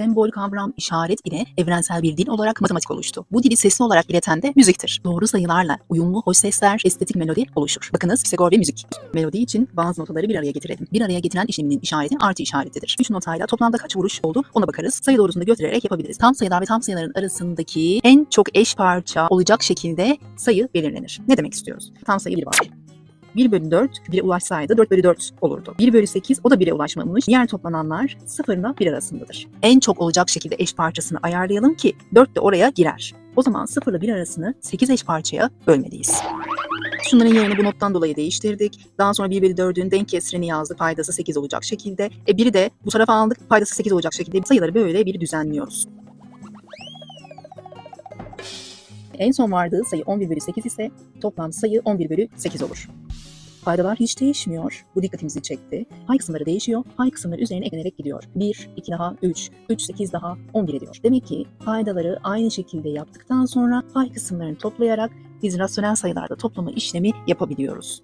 sembol, kavram, işaret ile evrensel bir dil olarak matematik oluştu. Bu dili sesli olarak ileten de müziktir. Doğru sayılarla uyumlu hoş sesler, estetik melodi oluşur. Bakınız Pisagor ve müzik. Melodi için bazı notaları bir araya getirelim. Bir araya getiren işleminin işareti artı işaretidir. 3 notayla toplamda kaç vuruş oldu ona bakarız. Sayı doğrusunda götürerek yapabiliriz. Tam sayılar ve tam sayıların arasındaki en çok eş parça olacak şekilde sayı belirlenir. Ne demek istiyoruz? Tam sayı bir var. 1 bölü 4 1'e ulaşsaydı 4 bölü 4 olurdu. 1 bölü 8 o da 1'e ulaşmamış. Diğer toplananlar 0 ile 1 arasındadır. En çok olacak şekilde eş parçasını ayarlayalım ki 4 de oraya girer. O zaman 0 ile 1 arasını 8 eş parçaya bölmeliyiz. Şunların yerini bu nottan dolayı değiştirdik. Daha sonra 1 bölü 4'ün denk kesrini yazdık. Paydası 8 olacak şekilde. E biri de bu tarafa aldık. Paydası 8 olacak şekilde sayıları böyle bir düzenliyoruz. En son vardığı sayı 11 bölü 8 ise toplam sayı 11 bölü 8 olur. Paydalar hiç değişmiyor. Bu dikkatimizi çekti. Pay kısımları değişiyor. Pay kısımları üzerine eklenerek gidiyor. 1, 2 daha 3, 3, 8 daha 11 ediyor. Demek ki paydaları aynı şekilde yaptıktan sonra pay kısımlarını toplayarak biz rasyonel sayılarda toplama işlemi yapabiliyoruz.